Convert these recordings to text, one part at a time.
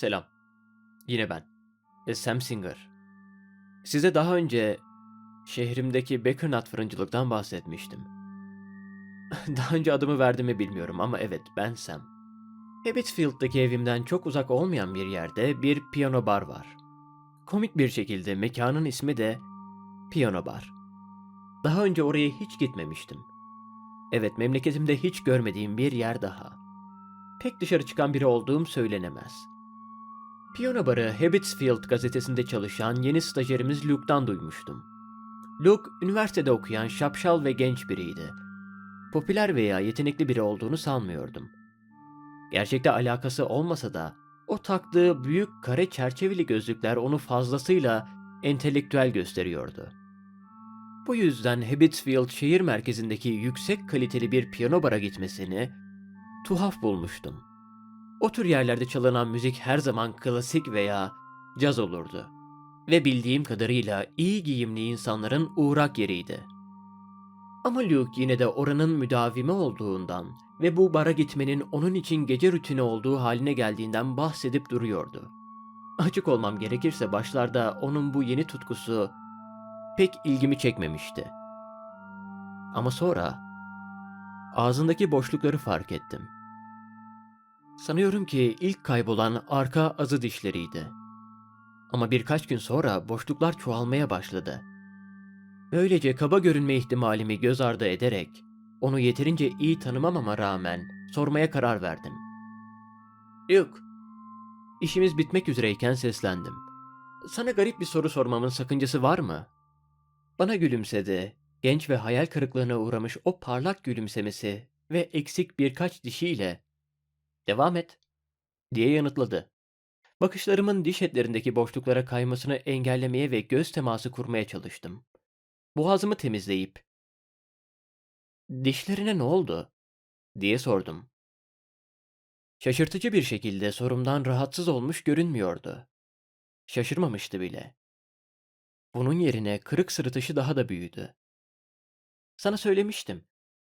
Selam. Yine ben. E, Sam Singer. Size daha önce şehrimdeki Backernut fırıncılıktan bahsetmiştim. daha önce adımı verdiğimi bilmiyorum ama evet ben Sam. Habitsfield'daki evimden çok uzak olmayan bir yerde bir piyano bar var. Komik bir şekilde mekanın ismi de Piyano Bar. Daha önce oraya hiç gitmemiştim. Evet memleketimde hiç görmediğim bir yer daha. Pek dışarı çıkan biri olduğum söylenemez. Piyano Bar'ı Habitsfield gazetesinde çalışan yeni stajyerimiz Luke'dan duymuştum. Luke, üniversitede okuyan şapşal ve genç biriydi. Popüler veya yetenekli biri olduğunu sanmıyordum. Gerçekte alakası olmasa da o taktığı büyük kare çerçeveli gözlükler onu fazlasıyla entelektüel gösteriyordu. Bu yüzden Habitsfield şehir merkezindeki yüksek kaliteli bir piyano bara gitmesini tuhaf bulmuştum. O tür yerlerde çalınan müzik her zaman klasik veya caz olurdu. Ve bildiğim kadarıyla iyi giyimli insanların uğrak yeriydi. Ama Luke yine de oranın müdavimi olduğundan ve bu bara gitmenin onun için gece rutini olduğu haline geldiğinden bahsedip duruyordu. Açık olmam gerekirse başlarda onun bu yeni tutkusu pek ilgimi çekmemişti. Ama sonra ağzındaki boşlukları fark ettim. Sanıyorum ki ilk kaybolan arka azı dişleriydi. Ama birkaç gün sonra boşluklar çoğalmaya başladı. Böylece kaba görünme ihtimalimi göz ardı ederek onu yeterince iyi tanımamama rağmen sormaya karar verdim. Yok. İşimiz bitmek üzereyken seslendim. Sana garip bir soru sormamın sakıncası var mı? Bana gülümsedi. Genç ve hayal kırıklığına uğramış o parlak gülümsemesi ve eksik birkaç dişiyle "Devam et." diye yanıtladı. Bakışlarımın diş etlerindeki boşluklara kaymasını engellemeye ve göz teması kurmaya çalıştım. Boğazımı temizleyip "Dişlerine ne oldu?" diye sordum. Şaşırtıcı bir şekilde sorumdan rahatsız olmuş görünmüyordu. Şaşırmamıştı bile. Bunun yerine kırık sırıtışı daha da büyüdü. Sana söylemiştim.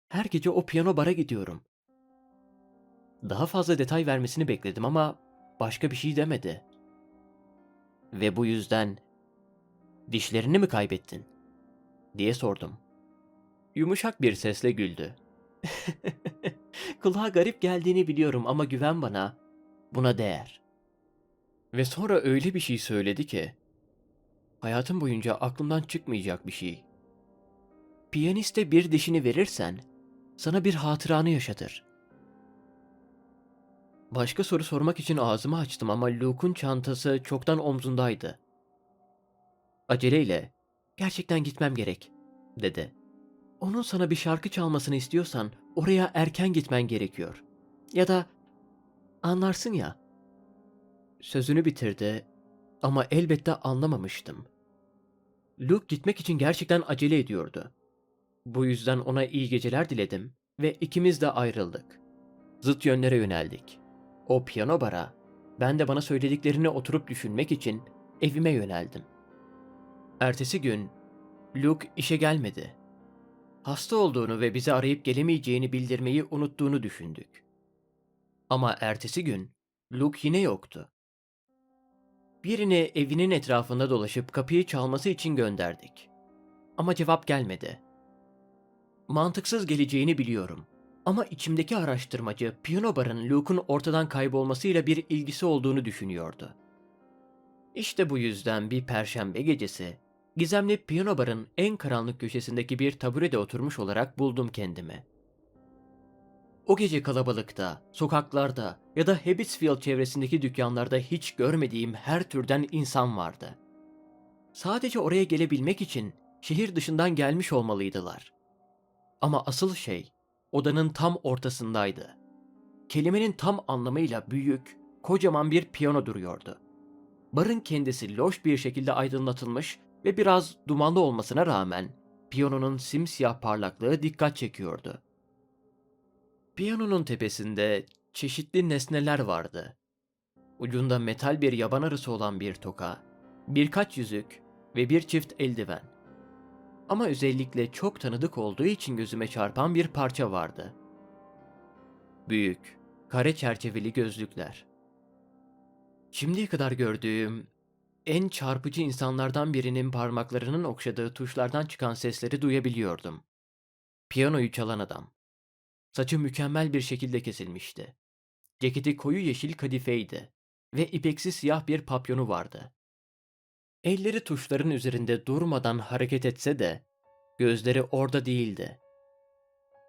Her gece o piyano bara gidiyorum. Daha fazla detay vermesini bekledim ama başka bir şey demedi. Ve bu yüzden dişlerini mi kaybettin? diye sordum. Yumuşak bir sesle güldü. Kulağa garip geldiğini biliyorum ama güven bana. Buna değer. Ve sonra öyle bir şey söyledi ki hayatım boyunca aklımdan çıkmayacak bir şey. Piyaniste bir dişini verirsen sana bir hatıranı yaşatır. Başka soru sormak için ağzımı açtım ama Luke'un çantası çoktan omzundaydı. Aceleyle, gerçekten gitmem gerek, dedi. Onun sana bir şarkı çalmasını istiyorsan oraya erken gitmen gerekiyor. Ya da anlarsın ya. Sözünü bitirdi ama elbette anlamamıştım. Luke gitmek için gerçekten acele ediyordu. Bu yüzden ona iyi geceler diledim ve ikimiz de ayrıldık. Zıt yönlere yöneldik. O piyano bara, ben de bana söylediklerini oturup düşünmek için evime yöneldim. Ertesi gün Luke işe gelmedi. Hasta olduğunu ve bizi arayıp gelemeyeceğini bildirmeyi unuttuğunu düşündük. Ama ertesi gün Luke yine yoktu. Birini evinin etrafında dolaşıp kapıyı çalması için gönderdik. Ama cevap gelmedi. Mantıksız geleceğini biliyorum. Ama içimdeki araştırmacı piyano barın Luke'un ortadan kaybolmasıyla bir ilgisi olduğunu düşünüyordu. İşte bu yüzden bir perşembe gecesi gizemli piyano barın en karanlık köşesindeki bir taburede oturmuş olarak buldum kendimi. O gece kalabalıkta, sokaklarda ya da Habitsfield çevresindeki dükkanlarda hiç görmediğim her türden insan vardı. Sadece oraya gelebilmek için şehir dışından gelmiş olmalıydılar. Ama asıl şey odanın tam ortasındaydı. Kelimenin tam anlamıyla büyük, kocaman bir piyano duruyordu. Barın kendisi loş bir şekilde aydınlatılmış ve biraz dumanlı olmasına rağmen piyanonun simsiyah parlaklığı dikkat çekiyordu. Piyanonun tepesinde çeşitli nesneler vardı. Ucunda metal bir yaban arısı olan bir toka, birkaç yüzük ve bir çift eldiven. Ama özellikle çok tanıdık olduğu için gözüme çarpan bir parça vardı. Büyük, kare çerçeveli gözlükler. Şimdiye kadar gördüğüm en çarpıcı insanlardan birinin parmaklarının okşadığı tuşlardan çıkan sesleri duyabiliyordum. Piyanoyu çalan adam. Saçı mükemmel bir şekilde kesilmişti. Ceketi koyu yeşil kadifeydi ve ipeksi siyah bir papyonu vardı. Elleri tuşların üzerinde durmadan hareket etse de gözleri orada değildi.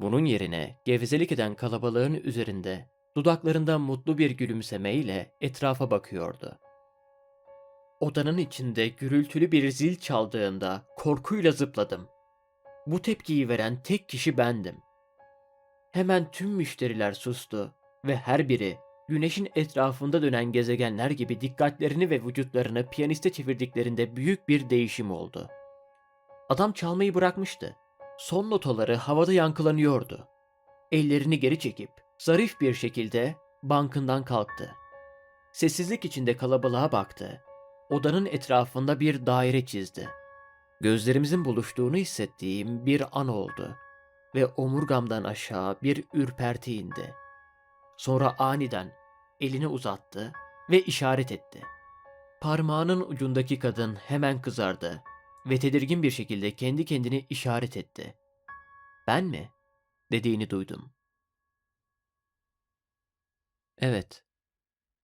Bunun yerine gevezelik eden kalabalığın üzerinde dudaklarında mutlu bir gülümsemeyle etrafa bakıyordu. Odanın içinde gürültülü bir zil çaldığında korkuyla zıpladım. Bu tepkiyi veren tek kişi bendim. Hemen tüm müşteriler sustu ve her biri güneşin etrafında dönen gezegenler gibi dikkatlerini ve vücutlarını piyaniste çevirdiklerinde büyük bir değişim oldu. Adam çalmayı bırakmıştı. Son notaları havada yankılanıyordu. Ellerini geri çekip zarif bir şekilde bankından kalktı. Sessizlik içinde kalabalığa baktı. Odanın etrafında bir daire çizdi. Gözlerimizin buluştuğunu hissettiğim bir an oldu ve omurgamdan aşağı bir ürperti indi. Sonra aniden elini uzattı ve işaret etti. Parmağının ucundaki kadın hemen kızardı ve tedirgin bir şekilde kendi kendine işaret etti. Ben mi? dediğini duydum. Evet,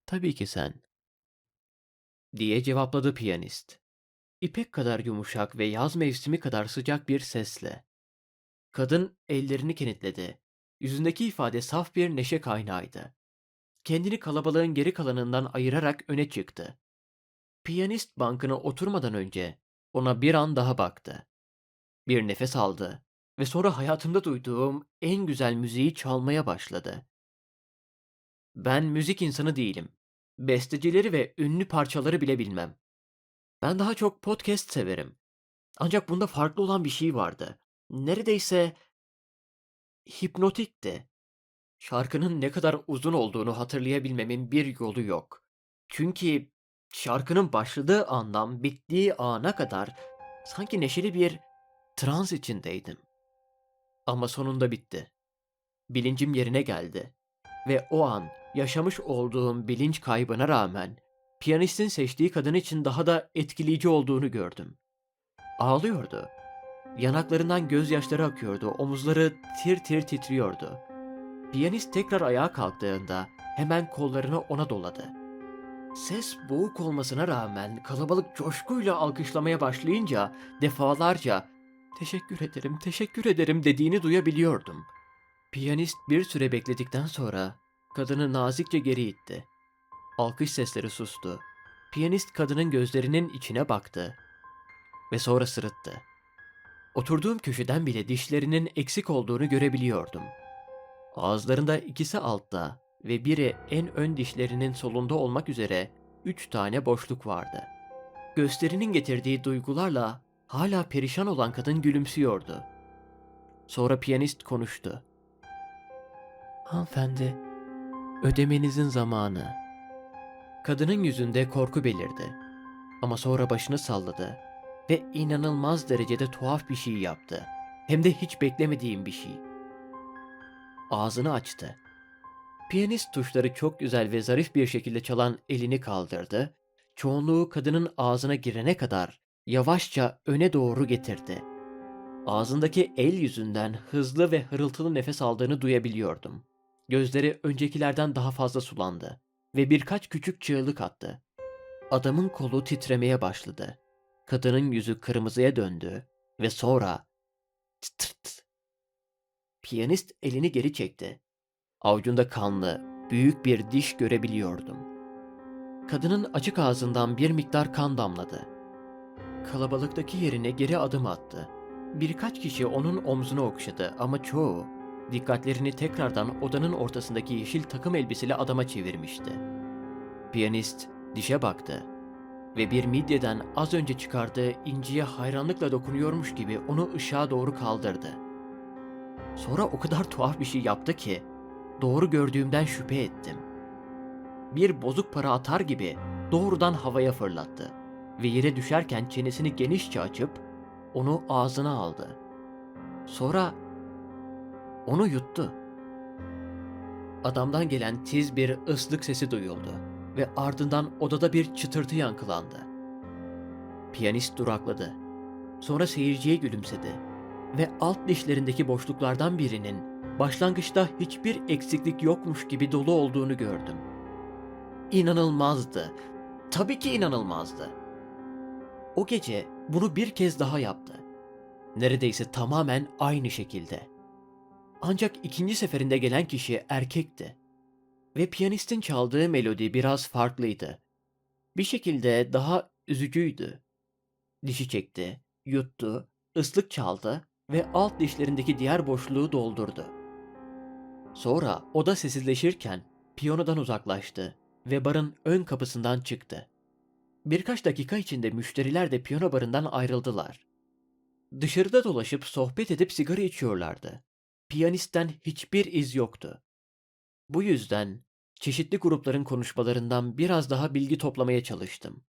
tabii ki sen. Diye cevapladı piyanist. İpek kadar yumuşak ve yaz mevsimi kadar sıcak bir sesle. Kadın ellerini kenetledi. Yüzündeki ifade saf bir neşe kaynağıydı. Kendini kalabalığın geri kalanından ayırarak öne çıktı. Piyanist bankına oturmadan önce ona bir an daha baktı. Bir nefes aldı ve sonra hayatımda duyduğum en güzel müziği çalmaya başladı. Ben müzik insanı değilim. Bestecileri ve ünlü parçaları bile bilmem. Ben daha çok podcast severim. Ancak bunda farklı olan bir şey vardı. Neredeyse hipnotikti. Şarkının ne kadar uzun olduğunu hatırlayabilmemin bir yolu yok. Çünkü şarkının başladığı andan bittiği ana kadar sanki neşeli bir trans içindeydim. Ama sonunda bitti. Bilincim yerine geldi ve o an yaşamış olduğum bilinç kaybına rağmen piyanistin seçtiği kadın için daha da etkileyici olduğunu gördüm. Ağlıyordu. Yanaklarından gözyaşları akıyordu, omuzları tir tir titriyordu. Piyanist tekrar ayağa kalktığında hemen kollarını ona doladı. Ses boğuk olmasına rağmen kalabalık coşkuyla alkışlamaya başlayınca defalarca "Teşekkür ederim, teşekkür ederim." dediğini duyabiliyordum. Piyanist bir süre bekledikten sonra kadını nazikçe geri itti. Alkış sesleri sustu. Piyanist kadının gözlerinin içine baktı ve sonra sırıttı. Oturduğum köşeden bile dişlerinin eksik olduğunu görebiliyordum. Ağızlarında ikisi altta ve biri en ön dişlerinin solunda olmak üzere üç tane boşluk vardı. Gösterinin getirdiği duygularla hala perişan olan kadın gülümsüyordu. Sonra piyanist konuştu. Hanımefendi, ödemenizin zamanı. Kadının yüzünde korku belirdi. Ama sonra başını salladı ve inanılmaz derecede tuhaf bir şey yaptı. Hem de hiç beklemediğim bir şey. Ağzını açtı. Piyanist tuşları çok güzel ve zarif bir şekilde çalan elini kaldırdı. Çoğunluğu kadının ağzına girene kadar yavaşça öne doğru getirdi. Ağzındaki el yüzünden hızlı ve hırıltılı nefes aldığını duyabiliyordum. Gözleri öncekilerden daha fazla sulandı ve birkaç küçük çığlık attı. Adamın kolu titremeye başladı. Kadının yüzü kırmızıya döndü ve sonra tırt. Piyanist elini geri çekti. Avucunda kanlı, büyük bir diş görebiliyordum. Kadının açık ağzından bir miktar kan damladı. Kalabalıktaki yerine geri adım attı. Birkaç kişi onun omzunu okşadı ama çoğu dikkatlerini tekrardan odanın ortasındaki yeşil takım elbiseli adama çevirmişti. Piyanist dişe baktı ve bir midyeden az önce çıkardığı inciye hayranlıkla dokunuyormuş gibi onu ışığa doğru kaldırdı. Sonra o kadar tuhaf bir şey yaptı ki doğru gördüğümden şüphe ettim. Bir bozuk para atar gibi doğrudan havaya fırlattı ve yere düşerken çenesini genişçe açıp onu ağzına aldı. Sonra onu yuttu. Adamdan gelen tiz bir ıslık sesi duyuldu ve ardından odada bir çıtırtı yankılandı. Piyanist durakladı. Sonra seyirciye gülümsedi ve alt dişlerindeki boşluklardan birinin başlangıçta hiçbir eksiklik yokmuş gibi dolu olduğunu gördüm. İnanılmazdı. Tabii ki inanılmazdı. O gece bunu bir kez daha yaptı. Neredeyse tamamen aynı şekilde. Ancak ikinci seferinde gelen kişi erkekti. Ve piyanistin çaldığı melodi biraz farklıydı. Bir şekilde daha üzücüydü. Dişi çekti, yuttu, ıslık çaldı ve alt dişlerindeki diğer boşluğu doldurdu. Sonra oda sessizleşirken piyanodan uzaklaştı ve barın ön kapısından çıktı. Birkaç dakika içinde müşteriler de piyano barından ayrıldılar. Dışarıda dolaşıp sohbet edip sigara içiyorlardı. Piyanistten hiçbir iz yoktu. Bu yüzden çeşitli grupların konuşmalarından biraz daha bilgi toplamaya çalıştım.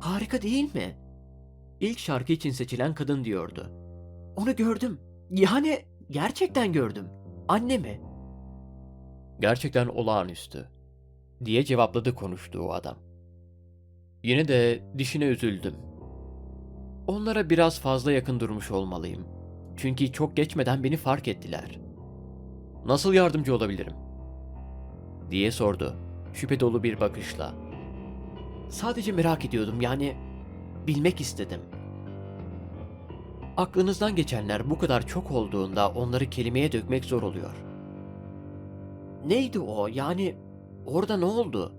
Harika değil mi? İlk şarkı için seçilen kadın diyordu. Onu gördüm. Yani gerçekten gördüm. Annemi. Gerçekten olağanüstü. Diye cevapladı konuştuğu adam. Yine de dişine üzüldüm. Onlara biraz fazla yakın durmuş olmalıyım. Çünkü çok geçmeden beni fark ettiler. Nasıl yardımcı olabilirim? Diye sordu, şüphe dolu bir bakışla. Sadece merak ediyordum yani bilmek istedim. Aklınızdan geçenler bu kadar çok olduğunda onları kelimeye dökmek zor oluyor. Neydi o? Yani orada ne oldu?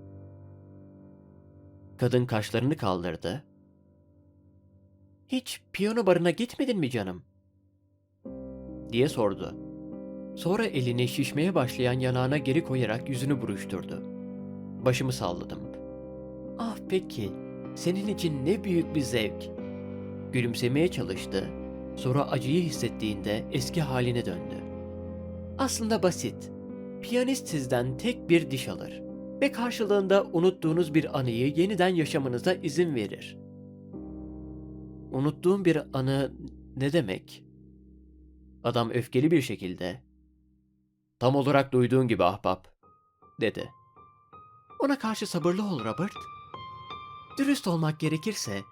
Kadın kaşlarını kaldırdı. Hiç piyano barına gitmedin mi canım? diye sordu. Sonra elini şişmeye başlayan yanağına geri koyarak yüzünü buruşturdu. Başımı salladım. Ah peki, senin için ne büyük bir zevk. Gülümsemeye çalıştı. Sonra acıyı hissettiğinde eski haline döndü. Aslında basit. Piyanist sizden tek bir diş alır ve karşılığında unuttuğunuz bir anıyı yeniden yaşamanıza izin verir. Unuttuğum bir anı ne demek? Adam öfkeli bir şekilde Tam olarak duyduğun gibi ahbap, dedi. Ona karşı sabırlı ol Robert. Dürüst olmak gerekirse,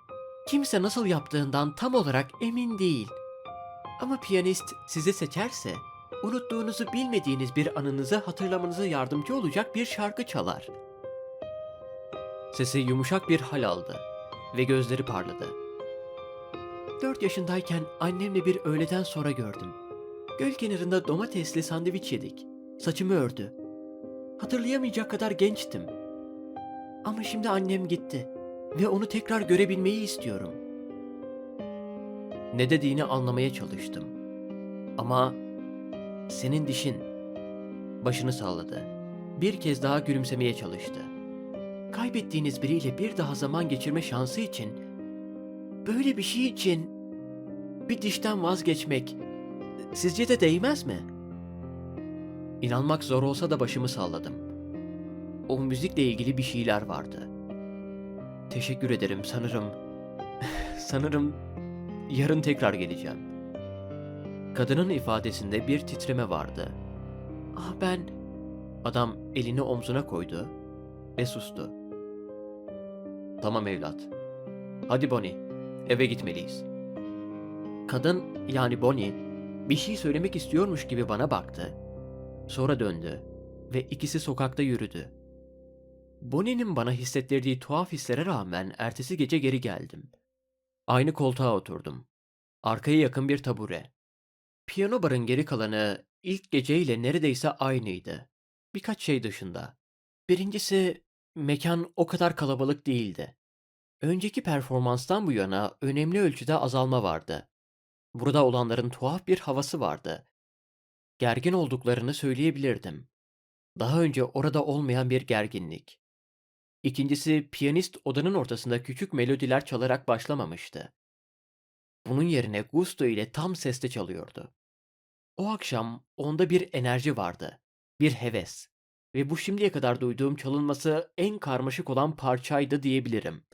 kimse nasıl yaptığından tam olarak emin değil. Ama piyanist sizi seçerse, unuttuğunuzu bilmediğiniz bir anınızı hatırlamanıza yardımcı olacak bir şarkı çalar. Sesi yumuşak bir hal aldı ve gözleri parladı. Dört yaşındayken annemle bir öğleden sonra gördüm. Göl kenarında domatesli sandviç yedik. Saçımı ördü. Hatırlayamayacak kadar gençtim. Ama şimdi annem gitti ve onu tekrar görebilmeyi istiyorum. Ne dediğini anlamaya çalıştım. Ama senin dişin başını salladı. Bir kez daha gülümsemeye çalıştı. Kaybettiğiniz biriyle bir daha zaman geçirme şansı için böyle bir şey için bir dişten vazgeçmek Sizce de değmez mi? İnanmak zor olsa da başımı salladım. O müzikle ilgili bir şeyler vardı. Teşekkür ederim sanırım. sanırım yarın tekrar geleceğim. Kadının ifadesinde bir titreme vardı. Ah ben... Adam elini omzuna koydu ve sustu. Tamam evlat. Hadi Bonnie, eve gitmeliyiz. Kadın yani Bonnie bir şey söylemek istiyormuş gibi bana baktı. Sonra döndü ve ikisi sokakta yürüdü. Bonnie'nin bana hissettirdiği tuhaf hislere rağmen ertesi gece geri geldim. Aynı koltuğa oturdum. Arkaya yakın bir tabure. Piyano barın geri kalanı ilk geceyle neredeyse aynıydı. Birkaç şey dışında. Birincisi, mekan o kadar kalabalık değildi. Önceki performanstan bu yana önemli ölçüde azalma vardı. Burada olanların tuhaf bir havası vardı. Gergin olduklarını söyleyebilirdim. Daha önce orada olmayan bir gerginlik. İkincisi piyanist odanın ortasında küçük melodiler çalarak başlamamıştı. Bunun yerine gusto ile tam sesle çalıyordu. O akşam onda bir enerji vardı, bir heves ve bu şimdiye kadar duyduğum çalınması en karmaşık olan parçaydı diyebilirim.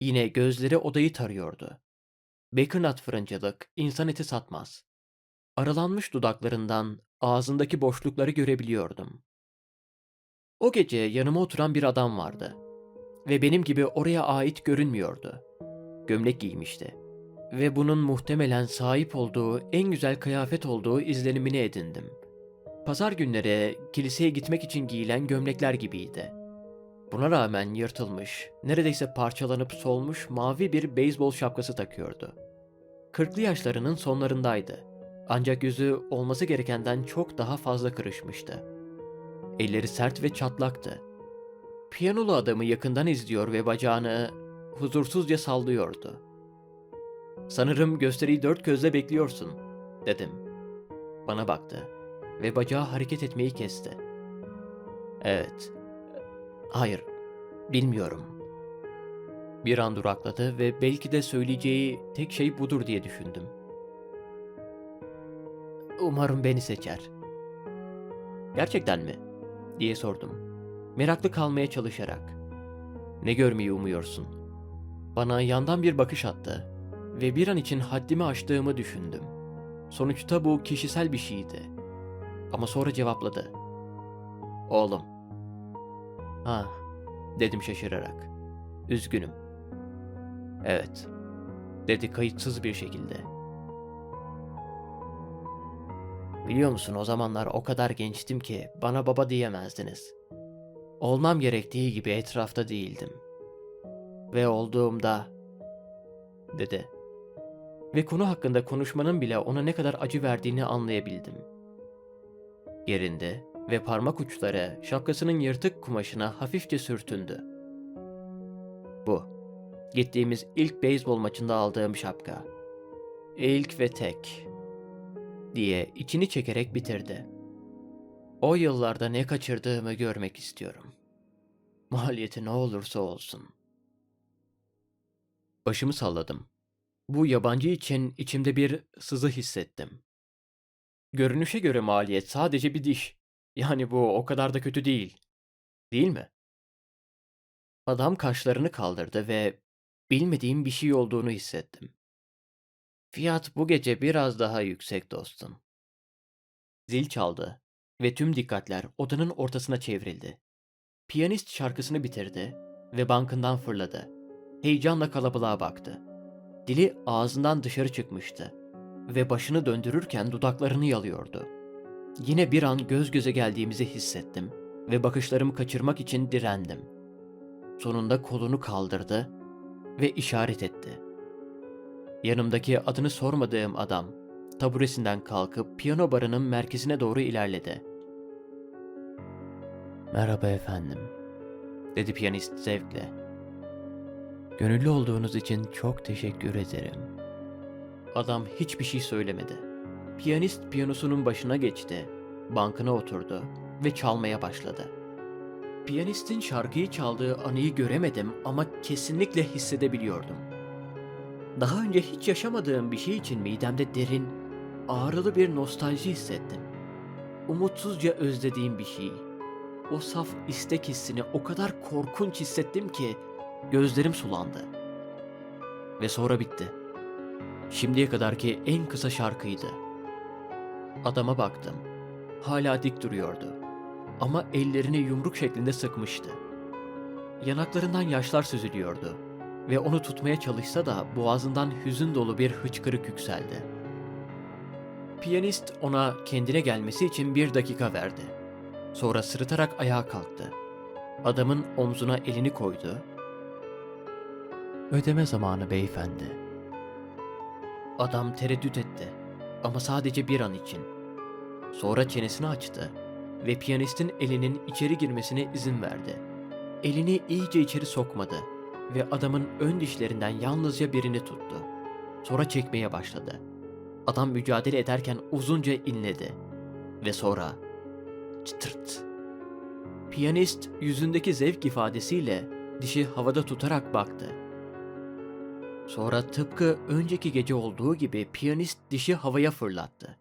Yine gözleri odayı tarıyordu. Baconat fırıncılık insan eti satmaz. Aralanmış dudaklarından ağzındaki boşlukları görebiliyordum. O gece yanıma oturan bir adam vardı. Ve benim gibi oraya ait görünmüyordu. Gömlek giymişti. Ve bunun muhtemelen sahip olduğu en güzel kıyafet olduğu izlenimini edindim. Pazar günleri kiliseye gitmek için giyilen gömlekler gibiydi. Buna rağmen yırtılmış, neredeyse parçalanıp solmuş mavi bir beyzbol şapkası takıyordu. Kırklı yaşlarının sonlarındaydı. Ancak yüzü olması gerekenden çok daha fazla kırışmıştı. Elleri sert ve çatlaktı. Piyanolu adamı yakından izliyor ve bacağını huzursuzca sallıyordu. Sanırım gösteriyi dört gözle bekliyorsun, dedim. Bana baktı ve bacağı hareket etmeyi kesti. Evet. Hayır, bilmiyorum. Bir an durakladı ve belki de söyleyeceği tek şey budur diye düşündüm. Umarım beni seçer. Gerçekten mi? diye sordum. Meraklı kalmaya çalışarak. Ne görmeyi umuyorsun? Bana yandan bir bakış attı ve bir an için haddimi aştığımı düşündüm. Sonuçta bu kişisel bir şeydi. Ama sonra cevapladı. Oğlum. Ha, dedim şaşırarak. Üzgünüm. Evet, dedi kayıtsız bir şekilde. Biliyor musun o zamanlar o kadar gençtim ki bana baba diyemezdiniz. Olmam gerektiği gibi etrafta değildim. Ve olduğumda dedi. Ve konu hakkında konuşmanın bile ona ne kadar acı verdiğini anlayabildim. Gerindi ve parmak uçları şapkasının yırtık kumaşına hafifçe sürtündü. Bu, gittiğimiz ilk beyzbol maçında aldığım şapka. İlk ve tek diye içini çekerek bitirdi. O yıllarda ne kaçırdığımı görmek istiyorum. Maliyeti ne olursa olsun. Başımı salladım. Bu yabancı için içimde bir sızı hissettim. Görünüşe göre maliyet sadece bir diş. Yani bu o kadar da kötü değil. Değil mi? Adam kaşlarını kaldırdı ve bilmediğim bir şey olduğunu hissettim. Fiyat bu gece biraz daha yüksek dostum. Zil çaldı ve tüm dikkatler odanın ortasına çevrildi. Piyanist şarkısını bitirdi ve bankından fırladı. Heyecanla kalabalığa baktı. Dili ağzından dışarı çıkmıştı ve başını döndürürken dudaklarını yalıyordu. Yine bir an göz göze geldiğimizi hissettim ve bakışlarımı kaçırmak için direndim. Sonunda kolunu kaldırdı ve işaret etti. Yanımdaki adını sormadığım adam taburesinden kalkıp piyano barının merkezine doğru ilerledi. Merhaba efendim, dedi piyanist zevkle. Gönüllü olduğunuz için çok teşekkür ederim. Adam hiçbir şey söylemedi. Piyanist piyanosunun başına geçti, bankına oturdu ve çalmaya başladı. Piyanistin şarkıyı çaldığı anıyı göremedim ama kesinlikle hissedebiliyordum. Daha önce hiç yaşamadığım bir şey için midemde derin, ağrılı bir nostalji hissettim. Umutsuzca özlediğim bir şey. O saf istek hissini o kadar korkunç hissettim ki gözlerim sulandı. Ve sonra bitti. Şimdiye kadarki en kısa şarkıydı. Adama baktım. Hala dik duruyordu. Ama ellerini yumruk şeklinde sıkmıştı. Yanaklarından yaşlar süzülüyordu ve onu tutmaya çalışsa da boğazından hüzün dolu bir hıçkırık yükseldi. Piyanist ona kendine gelmesi için bir dakika verdi. Sonra sırıtarak ayağa kalktı. Adamın omzuna elini koydu. Ödeme zamanı beyefendi. Adam tereddüt etti ama sadece bir an için. Sonra çenesini açtı ve piyanistin elinin içeri girmesine izin verdi. Elini iyice içeri sokmadı ve adamın ön dişlerinden yalnızca birini tuttu. Sonra çekmeye başladı. Adam mücadele ederken uzunca inledi. Ve sonra çıtırt. Piyanist yüzündeki zevk ifadesiyle dişi havada tutarak baktı. Sonra tıpkı önceki gece olduğu gibi piyanist dişi havaya fırlattı.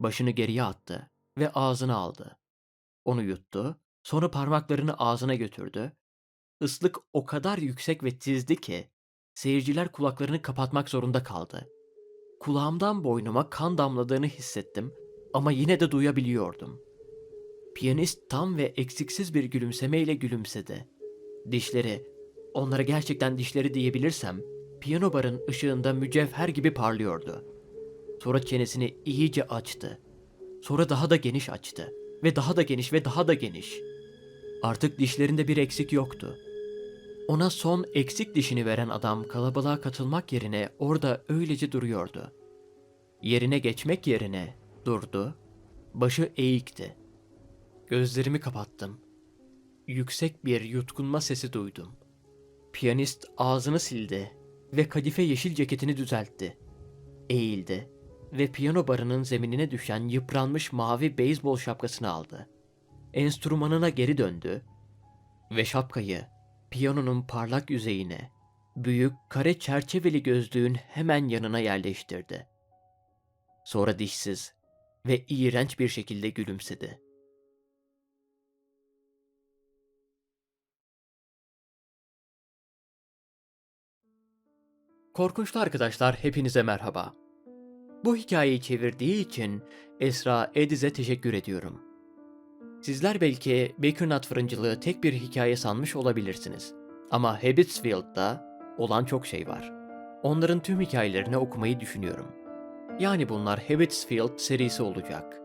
Başını geriye attı ve ağzına aldı. Onu yuttu, sonra parmaklarını ağzına götürdü Islık o kadar yüksek ve tizdi ki seyirciler kulaklarını kapatmak zorunda kaldı. Kulağımdan boynuma kan damladığını hissettim ama yine de duyabiliyordum. Piyanist tam ve eksiksiz bir gülümsemeyle gülümsedi. Dişleri, onlara gerçekten dişleri diyebilirsem, piyano barın ışığında mücevher gibi parlıyordu. Sonra çenesini iyice açtı. Sonra daha da geniş açtı. Ve daha da geniş ve daha da geniş. Artık dişlerinde bir eksik yoktu. Ona son eksik dişini veren adam kalabalığa katılmak yerine orada öylece duruyordu. Yerine geçmek yerine durdu. Başı eğikti. Gözlerimi kapattım. Yüksek bir yutkunma sesi duydum. Piyanist ağzını sildi ve kadife yeşil ceketini düzeltti. Eğildi ve piyano barının zeminine düşen yıpranmış mavi beyzbol şapkasını aldı. Enstrümanına geri döndü ve şapkayı piyanonun parlak yüzeyine, büyük kare çerçeveli gözlüğün hemen yanına yerleştirdi. Sonra dişsiz ve iğrenç bir şekilde gülümsedi. Korkunçlu arkadaşlar hepinize merhaba. Bu hikayeyi çevirdiği için Esra Ediz'e teşekkür ediyorum. Sizler belki Baker Nut fırıncılığı tek bir hikaye sanmış olabilirsiniz. Ama Habitsfield'da olan çok şey var. Onların tüm hikayelerini okumayı düşünüyorum. Yani bunlar Habitsfield serisi olacak.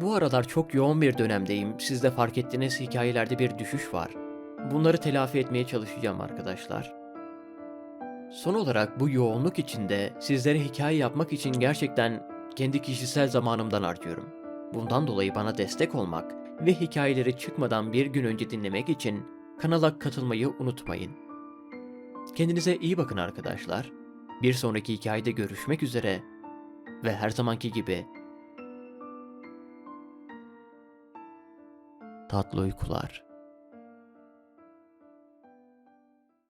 Bu aralar çok yoğun bir dönemdeyim. Siz de fark ettiğiniz hikayelerde bir düşüş var. Bunları telafi etmeye çalışacağım arkadaşlar. Son olarak bu yoğunluk içinde sizlere hikaye yapmak için gerçekten kendi kişisel zamanımdan harcıyorum. Bundan dolayı bana destek olmak ve hikayeleri çıkmadan bir gün önce dinlemek için kanala katılmayı unutmayın. Kendinize iyi bakın arkadaşlar. Bir sonraki hikayede görüşmek üzere ve her zamanki gibi tatlı uykular.